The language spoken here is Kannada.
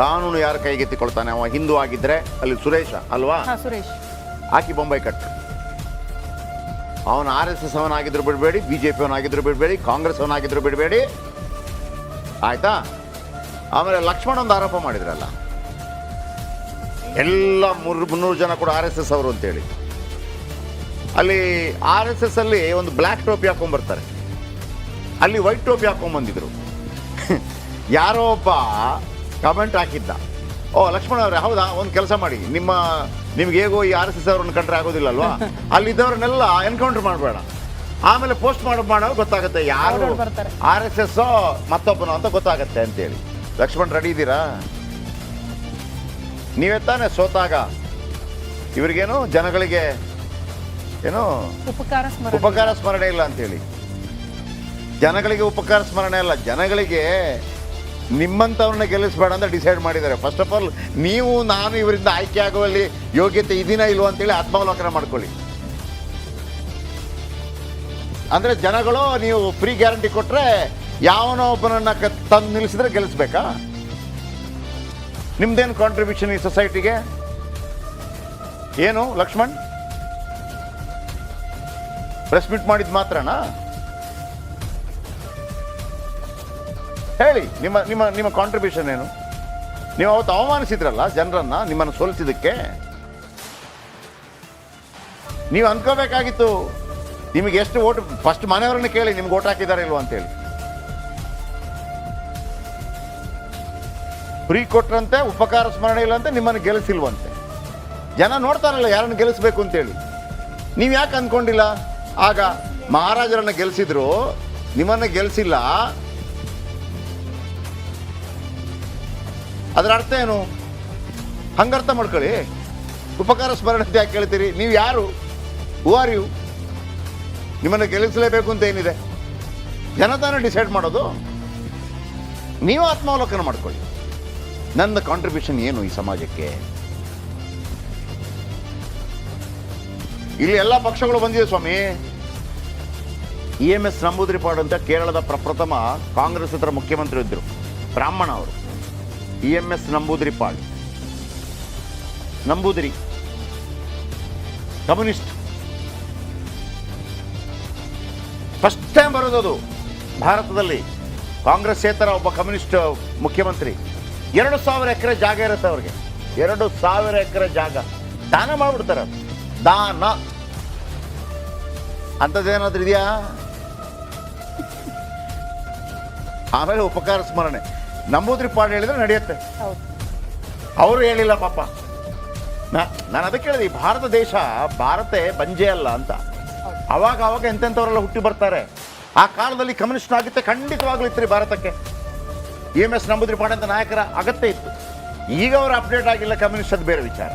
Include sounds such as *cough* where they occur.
ಕಾನೂನು ಯಾರ ಕೈಗೆತ್ತಿಕೊಳ್ತಾನೆ? ಅವ ಹಿಂದೂ ಆಗಿದ್ರೆ ಅಲ್ಲಿ ಸುರೇಶ ಅಲ್ವಾ? ಹಾ ಸುರೇಶ್. ಹಾಕಿ ಬೊಂಬೈ ಕಟ್. ಅವನು ಆರ್ ಎಸ್ ಎಸ್ ಅವನಾಗಿದ್ರು ಬಿಡಬೇಡಿ ಬಿ ಜೆ ಪಿ ಅವನಾಗಿದ್ರು ಬಿಡಬೇಡಿ ಕಾಂಗ್ರೆಸ್ ಅವನಾಗಿದ್ರು ಬಿಡಬೇಡಿ. ಆಯ್ತಾ? ಆಮೇಲೆ ಲಕ್ಷ್ಮಣ್ ಒಂದು ಆರೋಪ ಮಾಡಿದ್ರಲ್ಲ. ಎಲ್ಲ ಮೂರು ಮುನ್ನೂರು ಜನ ಕೂಡ ಆರ್ ಎಸ್ ಎಸ್ ಅವರು ಅಂತೇಳಿ. ಅಲ್ಲಿ ಆರ್ ಎಸ್ ಎಸ್ ಅಲ್ಲಿ ಒಂದು ಬ್ಲ್ಯಾಕ್ ಟೋಪಿ ಹಾಕೊಂಡ್ಬರ್ತಾರೆ. ಅಲ್ಲಿ ವೈಟ್ ಟೋಪಿ ಹಾಕೊಂಡ್ಬಂದಿದ್ರು. *laughs* ಯಾರೋ ಒಬ್ಬ ಕಮೆಂಟ್ ಹಾಕಿದ್ದ. ಓ ಲಕ್ಷ್ಮಣ ಅವ್ರೆ ಹೌದಾ? ಒಂದು ಕೆಲಸ ಮಾಡಿ. ನಿಮ್ಮ ನಿಮ್ಗೆ ಹೇಗೋ ಈ ಆರ್ ಎಸ್ ಎಸ್ ಅವ್ರನ್ನ ಕಂಡ್ರೆ ಆಗೋದಿಲ್ಲ ಅಲ್ವಾ *laughs* ಅಲ್ಲಿದ್ದವ್ರನ್ನೆಲ್ಲ ಎನ್ಕೌಂಟರ್ ಮಾಡಬೇಡ. ಆಮೇಲೆ ಪೋಸ್ಟ್ ಮಾಡೋ ಮಾಡೋ ಗೊತ್ತಾಗುತ್ತೆ. ಯಾರು. ಆರ್ ಎಸ್ ಎಸ್ ಮತ್ತೊಬ್ಬನು ಅಂತ ಗೊತ್ತಾಗತ್ತೆ ಅಂತೇಳಿ. ಲಕ್ಷ್ಮಣ್ ರೆಡಿ ಇದ್ದೀರಾ? ನೀವೇ ತಾನೇ ಸೋತಾಗ. ಇವ್ರಿಗೇನು ಜನಗಳಿಗೆ ಏನು ಉಪಕಾರ ಸ್ಮರಣೆ. ಉಪಕಾರ ಸ್ಮರಣೆ ಇಲ್ಲ ಅಂತೇಳಿ. ಜನಗಳಿಗೆ ಉಪಕಾರ ಸ್ಮರಣೆ ಇಲ್ಲ ಜನಗಳಿಗೆ ನಿಮ್ಮಂಥವ್ರನ್ನ ಗೆಲ್ಲಿಸ್ಬೇಡ ಅಂತ ಡಿಸೈಡ್ ಮಾಡಿದ್ದಾರೆ. ಫಸ್ಟ್ ಆಫ್ ಆಲ್ ನೀವು, ನಾನು ಇವರಿಂದ ಆಯ್ಕೆ ಆಗುವಲ್ಲಿ ಯೋಗ್ಯತೆ ಇದೀನ ಇಲ್ವೋ ಅಂತೇಳಿ ಆತ್ಮಾವಲೋಕನ ಮಾಡ್ಕೊಳ್ಳಿ. ಅಂದರೆ ಜನಗಳು, ನೀವು ಫ್ರೀ ಗ್ಯಾರಂಟಿ ಕೊಟ್ಟರೆ ಯಾವನೋ ಒಬ್ಬನನ್ನ ತಂದು ನಿಲ್ಲಿಸಿದ್ರೆ ಗೆಲ್ಲಿಸ್ಬೇಕಾ? ನಿಮ್ದೇನು ಕಾಂಟ್ರಿಬ್ಯೂಷನ್ ಈ ಸೊಸೈಟಿಗೆ ಏನು, ಲಕ್ಷ್ಮಣ್? Press meet ಮಾತ್ರನಾ? ಹೇಳಿ, ನಿಮ್ಮ ನಿಮ್ಮ ನಿಮ್ಮ ಕಾಂಟ್ರಿಬ್ಯೂಷನ್ ಏನು? ನೀವು ಅವತ್ತು ಅವಮಾನಿಸಿದ್ರಲ್ಲ ಜನರನ್ನ, ನಿಮ್ಮನ್ನು ಸೋಲಿಸಿದ್ದಕ್ಕೆ? ನೀವು ಅನ್ಕೋಬೇಕಾಗಿತ್ತು, ನಿಮಗೆ ಎಷ್ಟು ಓಟ್ ಫಸ್ಟ್ ಮನೆಯವರನ್ನು ಕೇಳಿ ನಿಮ್ಗೆ ಓಟ್ ಹಾಕಿದ್ದಾರೆ ಇಲ್ವಾ ಅಂತೇಳಿ. ಫ್ರೀ ಕೊಟ್ರಂತೆ, ಉಪಕಾರ ಸ್ಮರಣೆ ಇಲ್ಲ ಅಂತ ನಿಮ್ಮನ್ನು ಗೆಲ್ಲಿಸಿಲ್ವಂತೆ. ಜನ ನೋಡ್ತಾರಲ್ಲ ಯಾರನ್ನು ಗೆಲ್ಲಿಸ್ಬೇಕು ಅಂತೇಳಿ. ನೀವು ಯಾಕೆ ಅಂದ್ಕೊಂಡಿಲ್ಲ ಆಗ ಮಹಾರಾಜರನ್ನು ಗೆಲ್ಲಿಸಿದ್ರು, ನಿಮ್ಮನ್ನು ಗೆಲ್ಲಿಸಿಲ್ಲ ಅದರ ಅರ್ಥ ಏನು? ಹಂಗರ್ಥ ಮಾಡ್ಕೊಳ್ಳಿ. ಉಪಕಾರ ಸ್ಮರಣೆ ಯಾಕೆ ಕೇಳ್ತೀರಿ? ನೀವು ಯಾರು? ಹೂ ಆರ್ ಯು ನಿಮ್ಮನ್ನು ಗೆಲ್ಲಿಸಲೇಬೇಕು ಅಂತ ಏನಿದೆ? ಜನತಾನೇ ಡಿಸೈಡ್ ಮಾಡೋದು. ನೀವು ಆತ್ಮಾವಲೋಕನ ಮಾಡ್ಕೊಳ್ಳಿ. ನನ್ನ ಕಾಂಟ್ರಿಬ್ಯೂಷನ್ ಏನು ಈ ಸಮಾಜಕ್ಕೆ? ಇಲ್ಲಿ ಎಲ್ಲ ಪಕ್ಷಗಳು ಬಂದಿದೆ ಸ್ವಾಮಿ. ಇ ಎಂ ಎಸ್ ನಂಬೂದ್ರಿಪಾಡು ಅಂತ ಕೇರಳದ ಪ್ರಪ್ರಥಮ ಕಾಂಗ್ರೆಸ್ ಹತ್ರ ಮುಖ್ಯಮಂತ್ರಿ ಇದ್ದರು ಬ್ರಾಹ್ಮಣ ಅವರು. E M S Namboodiripad Namboodiri. Communist. First time ಬರೋದದು ಭಾರತದಲ್ಲಿ ಕಾಂಗ್ರೆಸ್ಸೇತರ ಒಬ್ಬ ಕಮ್ಯುನಿಸ್ಟ್ ಮುಖ್ಯಮಂತ್ರಿ. ಎರಡು ಸಾವಿರ ಎಕರೆ ಜಾಗ ಇರುತ್ತೆ ಅವ್ರಿಗೆ. ಎರಡು ಸಾವಿರ ಎಕರೆ ಜಾಗ. ದಾನ ಮಾಡ್ಬಿಡ್ತಾರೆ ದಾನ. ಅಂಥದ್ದೇನಾದ್ರೂ ಇದೆಯಾ? ಆಮೇಲೆ ಉಪಕಾರ ಸ್ಮರಣೆ. ನಂಬೂದ್ರಿ ಪಾಡ್ ಹೇಳಿದ್ರೆ ನಡೆಯುತ್ತೆ. ಅವರು ಹೇಳಿಲ್ಲ ಪಾಪ. ನಾ- ನಾನು ಅದಕ್ಕೆ ಹೇಳಿದೆ ಈ ಭಾರತ ದೇಶ ಭಾರತ ಬಂಜೆ ಅಲ್ಲ ಅಂತ. ಅವಾಗ ಅವಾಗ ಎಂತೆಂಥವರೆಲ್ಲ ಹುಟ್ಟಿ ಬರ್ತಾರೆ. ಆ ಕಾಲದಲ್ಲಿ ಕಮ್ಯುನಿಸ್ಟ್ ಆಗುತ್ತೆ ಖಂಡಿತವಾಗ್ಲೂ ಇತ್ತು ರೀ ಭಾರತಕ್ಕೆ. E M S Namboodiripad ಅಂತ ನಾಯಕರ ಅಗತ್ಯ ಇತ್ತು. ಈಗ ಅವರು ಅಪ್ಡೇಟ್ ಆಗಿಲ್ಲ ಕಮ್ಯುನಿಸ್ಟ್ ಅದು ಬೇರೆ ವಿಚಾರ.